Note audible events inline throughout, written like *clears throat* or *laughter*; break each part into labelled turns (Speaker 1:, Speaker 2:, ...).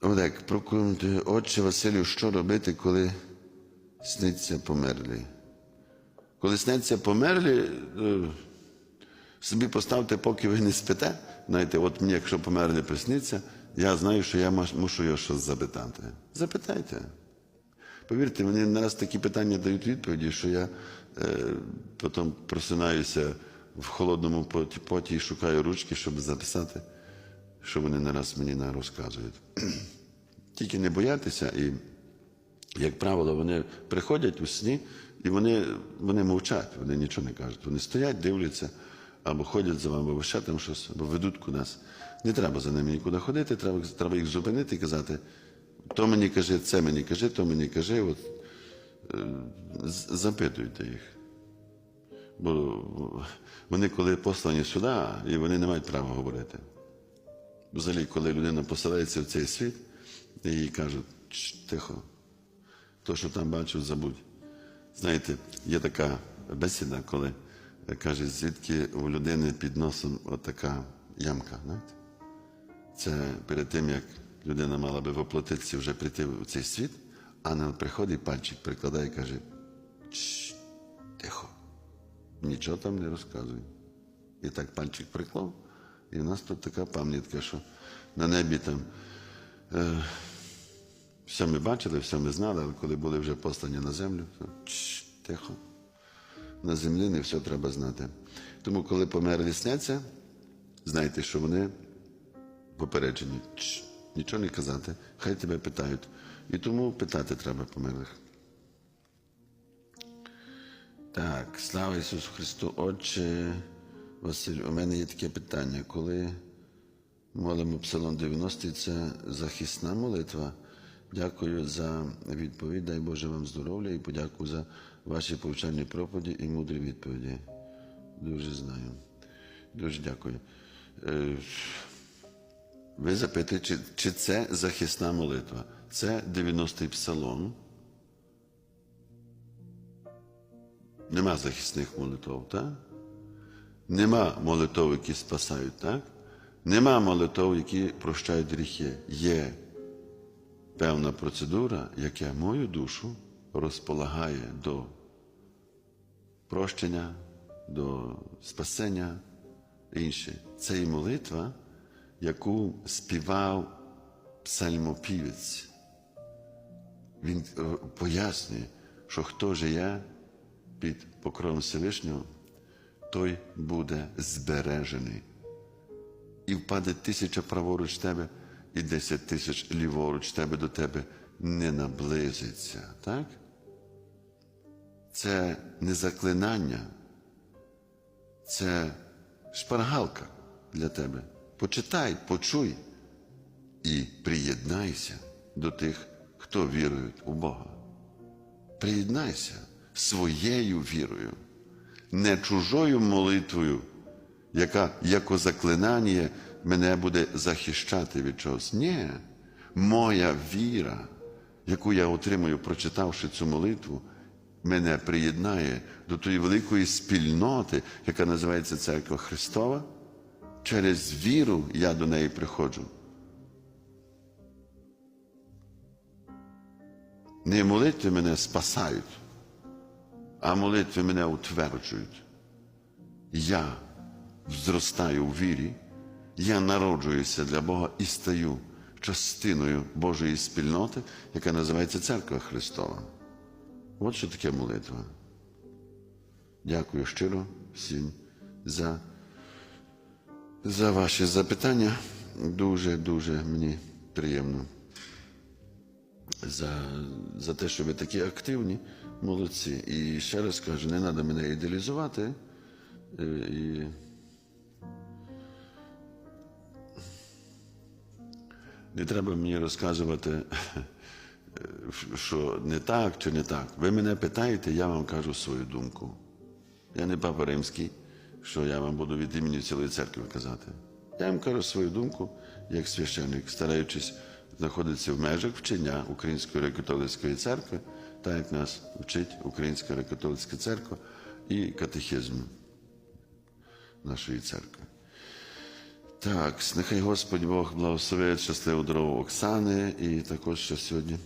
Speaker 1: Олег, прокоментує, отче Василю, що робити, коли сниться померлі? Коли сниться померлі, е, собі поставте, поки ви не спите. Знаєте, от мені, якщо померлі присниться, я знаю, що я мушу його щось запитати. Запитайте. Повірте, мені не раз такі питання дають відповіді, що я е, потім просинаюся в холодному поті, поті і шукаю ручки, щоб записати, що вони не раз мені не розказують. *clears throat* Тільки не боятися, і, як правило, вони приходять у сні і вони, вони мовчать, вони нічого не кажуть. Вони стоять, дивляться, або ходять за вами, або ще там щось, або ведуть кудись. Не треба за ними нікуди ходити, треба, треба їх зупинити і казати, то мені кажи, це мені кажи, то мені кажи. От, е, запитуйте їх. Бо вони, коли послані сюди, і вони не мають права говорити. Взагалі, коли людина поселяється в цей світ, і їй кажуть, тихо, то, що там бачив, забудь. Знаєте, є така бесіда, коли каже, звідки у людини під носом отака ямка. Знаєте? Це перед тим, як людина мала би воплотитися вже прийти в цей світ, ангел приходить, пальчик прикладає і каже, тихо, нічого там не розказуй. І так пальчик приклав, і в нас тут така пам'ятка, що на небі там е, все ми бачили, все ми знали, але коли були вже послані на землю, то «Чш, тихо. На землі не все треба знати. Тому, коли померлі сняться, знайте, що вони попереджені. «Чш, Нічого не казати, хай тебе питають. І тому питати треба померлих. Так, слава Ісусу Христу, Отче Василь, у мене є таке питання. Коли молимо Псалом 90, це захисна молитва. Дякую за відповідь. Дай Боже вам здоров'я і подякую за ваші повчальні проповіді і мудрі відповіді. Дуже знаю. Дуже дякую. Е, Ви запитуєте, чи, чи це захисна молитва? Це 90-й псалом. Нема захисних молитв, так? Нема молитв, які спасають, так? Нема молитв, які прощають гріхи. Є певна процедура, яка мою душу розполагає до прощення, до спасення інше. Це і молитва, яку співав псальмопівець. Він е, пояснює, що хто жиє під покровом Всевишнього, той буде збережений. І впаде тисяча праворуч тебе, і десять тисяч ліворуч тебе до тебе не наблизиться. Так? Це не заклинання, це шпаргалка для тебе. Почитай, почуй і приєднайся до тих, хто вірує у Бога. Приєднайся своєю вірою, не чужою молитвою, яка як заклинання мене буде захищати від чогось. Ні, моя віра, яку я отримую, прочитавши цю молитву, мене приєднає до тої великої спільноти, яка називається Церква Христова. Через віру я до неї приходжу. Не молитви мене спасають, а молитви мене утверджують. Я зростаю у вірі, я народжуюся для Бога і стаю частиною Божої спільноти, яка називається Церква Христова. От що таке молитва. Дякую щиро всім за, за ваші запитання. Дуже-дуже мені приємно за, за те, що ви такі активні, молодці. І ще раз кажу, не треба мене ідеалізувати. е, І не треба мені розказувати, *laughs* що не так чи не так. Ви мене питаєте, я вам кажу свою думку. Я не папа римський, що я вам буду від імені цілої церкви казати. Я вам кажу свою думку як священник, стараючись знаходитися в межах вчення Української греко-католицької церкви, так як нас вчить Українська греко-католицька церква і катехизм нашої церкви. Так, нехай Господь Бог благословить щасливу дорогу Оксани і також що сьогодні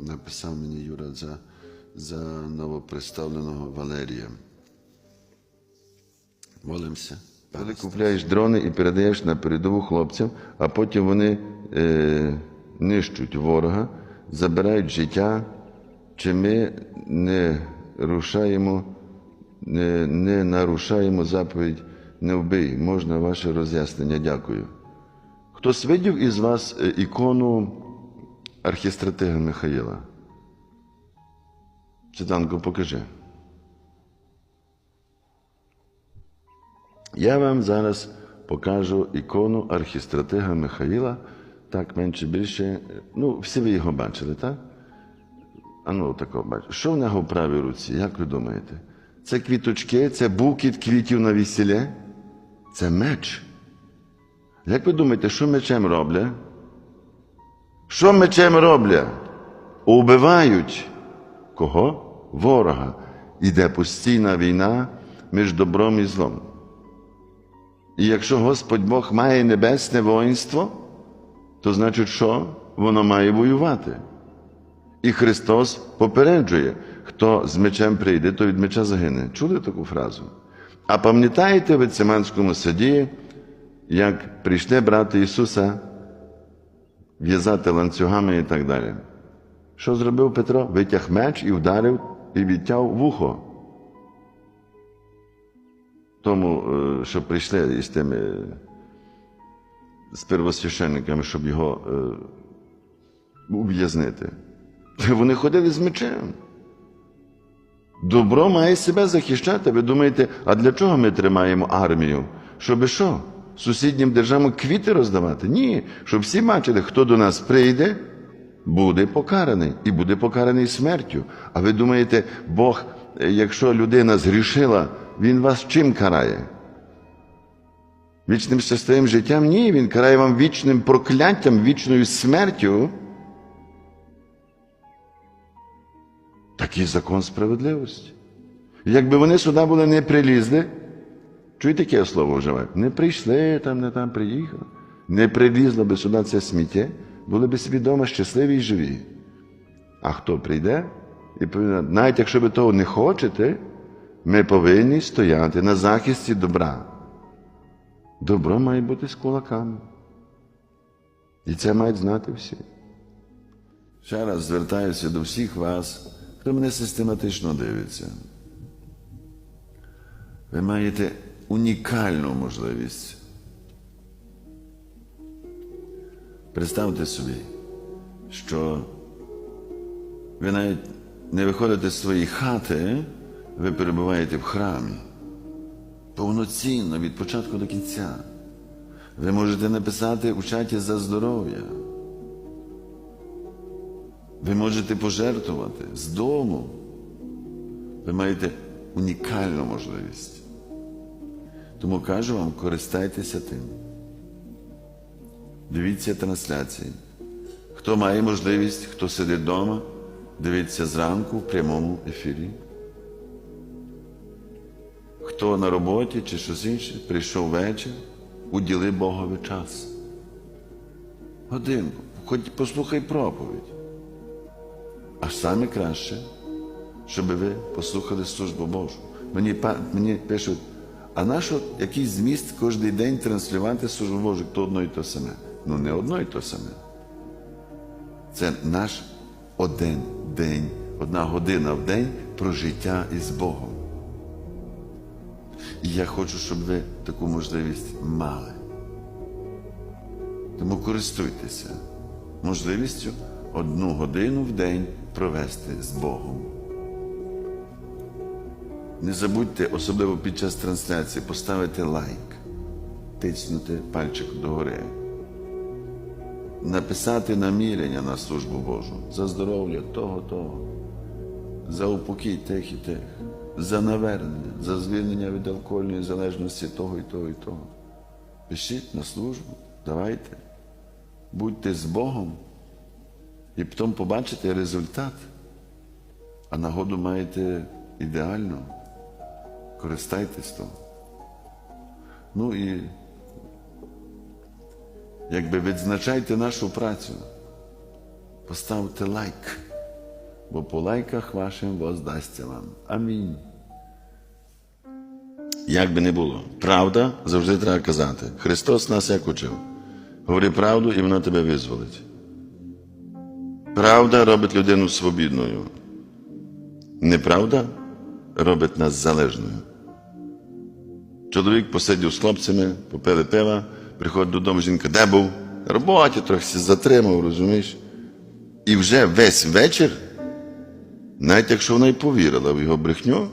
Speaker 1: написав мені Юра за, за новоприставленого Валерія. Молимося.
Speaker 2: Коли купляєш дрони і передаєш на передову хлопцям, а потім вони е, нищуть ворога, забирають життя, чи ми не рушаємо, не, не нарушаємо заповідь не вбий. Можна ваше роз'яснення? Дякую. Хтось видів із вас е, ікону архістратига Михаїла? Світанко, покажи. Я вам зараз покажу ікону архістратига Михаїла, так менше більше. Ну, всі ви його бачили, так? А ну, такого бачите. Що в нього в правій руці? Як ви думаєте? Це квіточки, це букет квітів на весілля? Це меч. Як ви думаєте, що мечем роблять? Що мечем роблять? Убивають кого? Ворога. Іде постійна війна між добром і злом. І якщо Господь Бог має небесне воїнство, то значить, що воно має воювати. І Христос попереджує, хто з мечем прийде, то від меча загине. Чули таку фразу? А пам'ятаєте в Циманському саді, як прийшли брати Ісуса в'язати ланцюгами і так далі? Що зробив Петро? Витяг меч і вдарив і відтяв вухо тому, е, що прийшли із тими з первосвященниками, щоб його е, ув'язнити. Вони ходили з мечем. Добро має себе захищати. Ви думаєте, а для чого ми тримаємо армію? Щоби що? Сусіднім державам квіти роздавати? Ні. Щоб всі бачили, хто до нас прийде, буде покараний і буде покараний смертю. А ви думаєте, Бог, якщо людина згрішила, він вас чим карає? Вічним щасливим життям? Ні, він карає вам вічним прокляттям, вічною смертю. Такий закон справедливості. Якби вони сюди були не прилізли, чуєте, яке слово вживаю? Не прийшли, там, не там приїхали. Не прилізло би сюди це сміття, були б собі щасливі і живі. А хто прийде і повинен, навіть якщо ви того не хочете, ми повинні стояти на захисті добра. Добро має бути з кулаками. І це мають знати всі.
Speaker 1: Ще раз звертаюся до всіх вас, хто мене систематично дивиться. Ви маєте унікальну можливість. Представте собі, що ви навіть не виходите з своєї хати, ви перебуваєте в храмі. Повноцінно від початку до кінця. Ви можете написати у чаті за здоров'я. Ви можете пожертвувати з дому. Ви маєте унікальну можливість. Тому кажу вам, користайтеся тим. Дивіться трансляції. Хто має можливість, хто сидить вдома, дивіться зранку в прямому ефірі. Хто на роботі чи щось інше, прийшов вечір, уділи Богові час. Годинку, хоч послухай проповідь. А саме краще, щоб ви послухали службу Божу. Мені, мені пишуть, а нащо якийсь зміст кожен день транслювати службу Божу, то одно і то саме. Ну не одно і то саме. Це наш один день, одна година в день про життя із Богом. І я хочу, щоб ви таку можливість мали. Тому користуйтеся можливістю одну годину в день провести з Богом. Не забудьте, особливо під час трансляції, поставити лайк, тиснути пальчик догори, написати намірення на службу Божу за здоров'я того, того, за упокій тих і тих, за навернення, за звільнення від алкогольної залежності того і того і того. Пишіть на службу, давайте, будьте з Богом і потім побачите результат. А нагоду маєте ідеально. Користайтесь того. Ну і якби відзначайте нашу працю. Поставте лайк, бо по лайках вашим воздасться вам. Амінь.
Speaker 2: Як би не було, правда завжди треба казати. Христос нас як учив. Говори правду, і вона тебе визволить. Правда робить людину свобідною. Неправда робить нас залежною. Чоловік посидів з хлопцями, попили пива, приходить додому, жінка, де був? На роботі трохи затримав, розумієш? І вже весь вечір, навіть якщо вона й повірила в його брехню,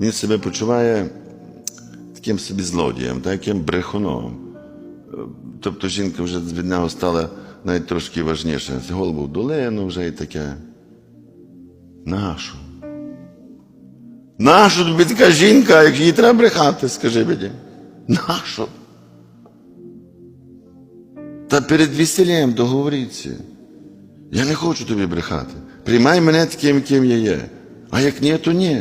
Speaker 2: він себе почуває таким собі злодієм, таким брехуном. Тобто жінка вже від нього стала навіть трошки важніша. Голову в долину вже і таке. Нашу. Нашу тобі така жінка, як їй треба брехати, скажи мені. Нашу. Та перед весіллям договоріться. Я не хочу тобі брехати. Приймай мене таким, яким я є. А як ні, то ні.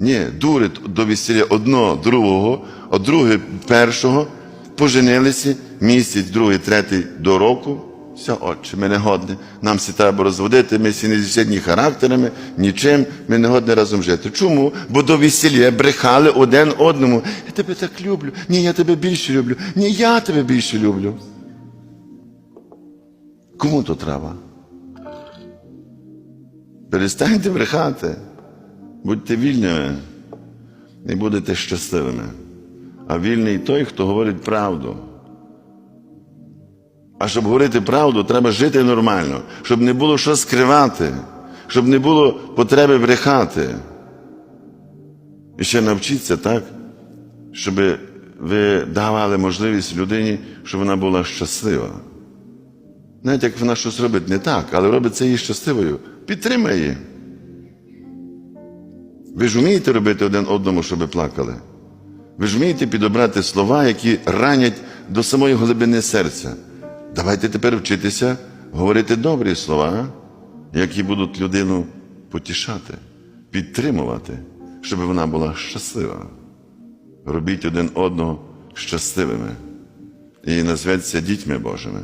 Speaker 2: Ні, дури до весілля одного, другого, а друге першого, поженилися, місяць, другий, третій до року. Все, отче, ми не. Нам всі треба розводити, ми всі не зі характерами, нічим, ми не годні разом жити. Чому? Бо до весілля брехали один одному. Я тебе так люблю. Ні, я тебе більше люблю. Ні, я тебе більше люблю. Кому то треба? Перестаньте брехати. Будьте вільними і будете щасливими. А вільний той, хто говорить правду. А щоб говорити правду, треба жити нормально, щоб не було що скривати, щоб не було потреби брехати. І ще навчіться так, щоб ви давали можливість людині, щоб вона була щаслива. Навіть як вона щось робить не так, але робить це її щасливою, підтримай її. Ви ж вмієте робити один одному, щоб плакали? Ви ж вмієте підобрати слова, які ранять до самої глибини серця. Давайте тепер вчитися говорити добрі слова, які будуть людину потішати, підтримувати, щоб вона була щаслива. Робіть один одного щасливими і назветься дітьми Божими.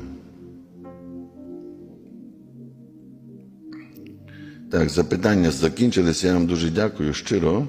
Speaker 2: Так, запитання закінчилися. Я вам дуже дякую щиро.